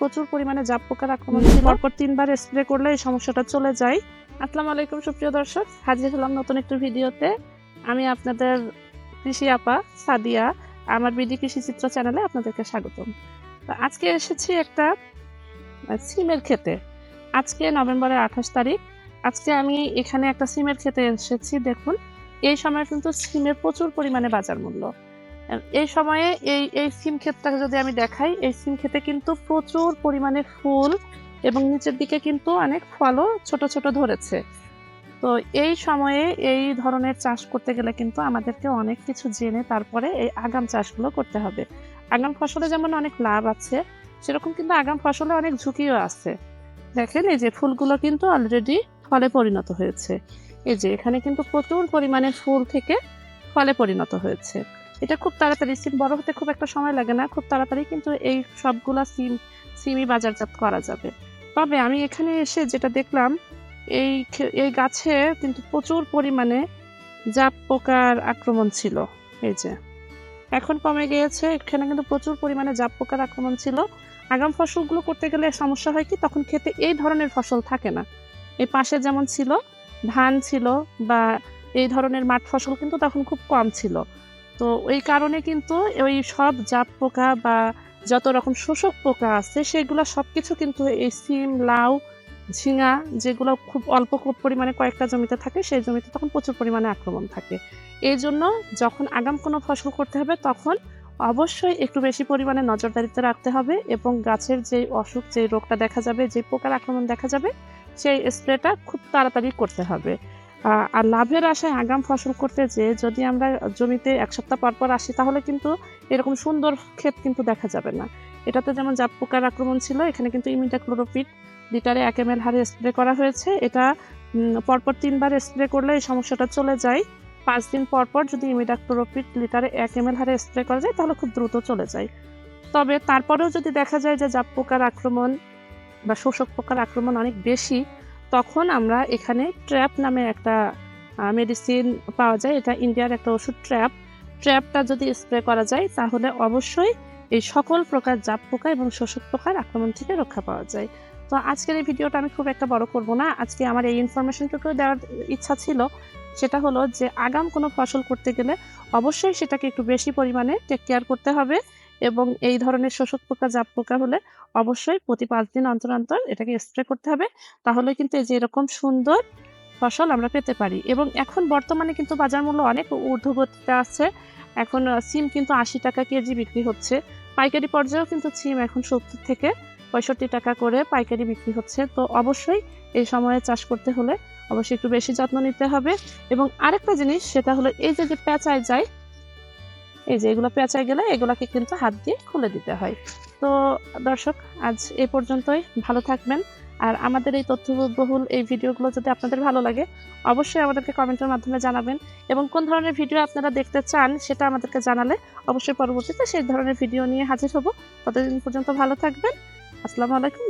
প্রচুর পরিমাণে জাপ পোকার আক্রমণ ছিল। পরপর তিনবার স্প্রে করলে এই সমস্যাটা চলে যায়। আসসালামু আলাইকুম সুপ্রিয় দর্শক। হাজির হলাম নতুন একটি ভিডিওতে। আমি আপনাদের কৃষি আপা সাদিয়া। আমার বিডি কৃষি চিত্র চ্যানেলে আপনাদেরকে স্বাগতম। তো আজকে এসেছি একটা সিমের ক্ষেতে। আজকে নভেম্বরের আঠাশ তারিখ। আজকে আমি এখানে একটা সিমের খেতে এসেছি দেখুন। এই সময় কিন্তু সিমের প্রচুর পরিমাণে বাজার মূল্য। এই সময়ে এই এই সিম ক্ষেতটাকে যদি আমি দেখাই, এই সিম ক্ষেতে কিন্তু প্রচুর পরিমাণে ফুল এবং নিচের দিকে কিন্তু অনেক ফলও ছোট ছোট ধরেছে। তো এই সময়ে এই ধরনের চাষ করতে গেলে কিন্তু আমাদেরকে অনেক কিছু জেনে তারপরে এই আগাম চাষগুলো করতে হবে। আগাম ফসলে যেমন অনেক লাভ আছে, সেরকম কিন্তু আগাম ফসলে অনেক ঝুঁকিও আছে। দেখেন, এই যে ফুলগুলো কিন্তু অলরেডি ফলে পরিণত হয়েছে। এই যে এখানে কিন্তু প্রচুর পরিমাণে ফুল থেকে ফলে পরিণত হয়েছে। এটা খুব তাড়াতাড়ি সিম বড় হতে খুব একটা সময় লাগে না, খুব তাড়াতাড়ি কিন্তু এই সবগুলা সিম সিমই বাজারজাত করা যাবে। তবে আমি এখানে এসে যেটা দেখলাম, এই এই গাছে কিন্তু প্রচুর পরিমাণে জাপ পোকার আক্রমণ ছিল, এই যে। এখন কমে গিয়েছে, এখানে কিন্তু প্রচুর পরিমাণে জাপ পোকার আক্রমণ ছিল। আগাম ফসলগুলো করতে গেলে সমস্যা হয় কি, তখন খেতে এই ধরনের ফসল থাকে না। এই পাশে যেমন ছিল, ধান ছিল বা এই ধরনের মাঠ ফসল কিন্তু তখন খুব কম ছিল। তো ওই কারণে কিন্তু ওই সব জাপ পোকা বা যত রকম শোষক পোকা আছে, সেগুলো সব কিছু কিন্তু এই সিম, লাউ, ঝিঙা যেগুলো খুব অল্প পরিমাণে কয়েকটা জমিতে থাকে, সেই জমিতে তখন প্রচুর পরিমাণে আক্রমণ থাকে। এই জন্য যখন আগাম কোনো ফসল করতে হবে, তখন অবশ্যই একটু বেশি পরিমাণে নজরদারিতে রাখতে হবে এবং গাছের যে অসুখ, যে রোগটা দেখা যাবে, যে পোকার আক্রমণ দেখা যাবে, সেই স্প্রেটা খুব তাড়াতাড়ি করতে হবে। আর লাভের আশায় আগাম ফসল করতে যে যদি আমরা জমিতে এক সপ্তাহ পর পর আসি, তাহলে কিন্তু এরকম সুন্দর ক্ষেত কিন্তু দেখা যাবে না। এটাতে যেমন জাপ পোকার আক্রমণ ছিল, এখানে কিন্তু ইমিডাক্লোরোপিড লিটারে এক এম এল হারে স্প্রে করা হয়েছে। এটা পরপর তিনবার স্প্রে করলে এই সমস্যাটা চলে যায়। পাঁচ দিন পর পর যদি ইমিডাক্লোরোপিড লিটারে এক এম এল হারে স্প্রে করা যায়, তাহলে খুব দ্রুত চলে যায়। তবে তারপরেও যদি দেখা যায় যে জাপ পোকার আক্রমণ বা শোষক পোকার আক্রমণ অনেক বেশি তখন আমরা এখানে ট্র্যাপ নামে একটা মেডিসিন পাওয়া যায়। এটা ইন্ডিয়ার একটা ওষুধ ট্র্যাপ। ট্র্যাপটা যদি স্প্রে করা যায়, তাহলে অবশ্যই এই সকল প্রকার জাপ পোকা এবং শোষক পোকার আক্রমণ থেকে রক্ষা পাওয়া যায়। তো আজকের এই ভিডিওটা আমি খুব একটা বড় করব না। আজকে আমার এই ইনফরমেশনটুকু দেওয়ার ইচ্ছা ছিল। সেটা হলো যে, আগাম কোনো ফসল করতে গেলে অবশ্যই সেটাকে একটু বেশি পরিমাণে টেক কেয়ার করতে হবে। এবং এই ধরনের শোষক পোকা, জাপ পোকা হলে অবশ্যই প্রতি পাঁচ দিন অন্তর অন্তর এটাকে স্প্রে করতে হবে। তাহলে কিন্তু এই যে এরকম সুন্দর ফসল আমরা পেতে পারি। এবং এখন বর্তমানে কিন্তু বাজার মূল্য অনেক ঊর্ধ্বগতিতে আছে। এখন সিম কিন্তু আশি টাকা কেজি বিক্রি হচ্ছে। পাইকারি পর্যায়েও কিন্তু সিম এখন সত্তর থেকে পঁয়ষট্টি টাকা করে পাইকারি বিক্রি হচ্ছে। তো অবশ্যই এই সময়ে চাষ করতে হলে অবশ্যই একটু বেশি যত্ন নিতে হবে। এবং আরেকটা জিনিস, সেটা হলো এই যে যে পেঁচায় যায় এই যে এগুলো পেঁচায় গেলে এগুলাকে কিন্তু হাত দিয়ে খুলে দিতে হয়। তো দর্শক, আজ এই পর্যন্তই। ভালো থাকবেন। আর আমাদের এই তথ্যবহুল এই ভিডিওগুলো যদি আপনাদের ভালো লাগে, অবশ্যই আমাদেরকে কমেন্টের মাধ্যমে জানাবেন। এবং কোন ধরনের ভিডিও আপনারা দেখতে চান সেটা আমাদেরকে জানালে অবশ্যই পরবর্তীতে সেই ধরনের ভিডিও নিয়ে হাজির হব। ততদিন পর্যন্ত ভালো থাকবেন। আসসালামু আলাইকুম।